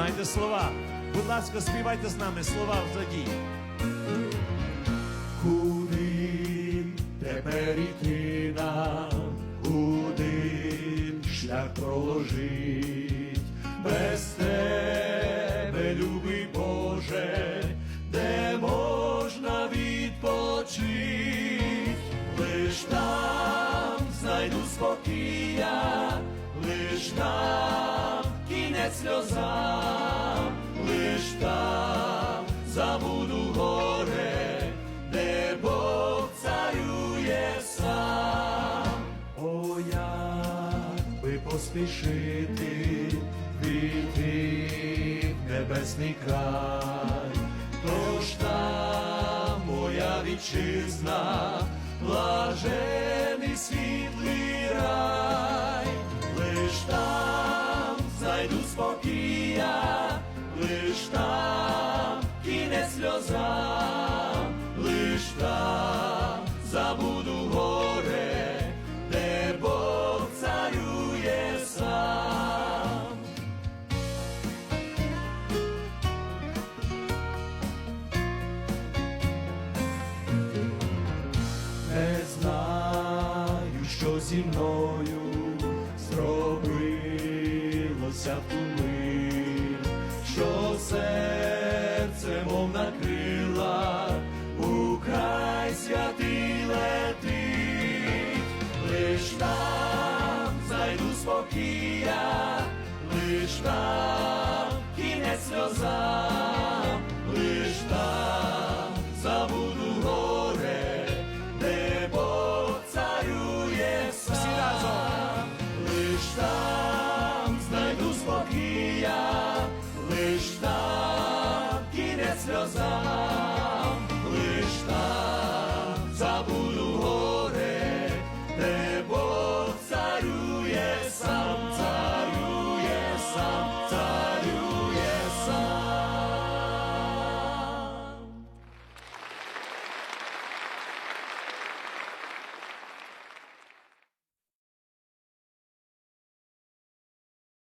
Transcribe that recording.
Знаєте слова? Будь ласка, співайте з нами слова взаді. Куди тепер іти нам, куди шлях проложить, без тебе, любий Боже, де можна відпочить, лиш там знайду спокія, лиш там кінець сльозам, поспішити війти в небесний край, тож там моя вітчизна, блажений світлий рай, лиш там знайду спокія, лиш там кінець сльозам, зі мною зробилося в ту мить, що серце, мов на крилах, у святий летить, лиш там знайду спокія, лиш там кінець сльозам,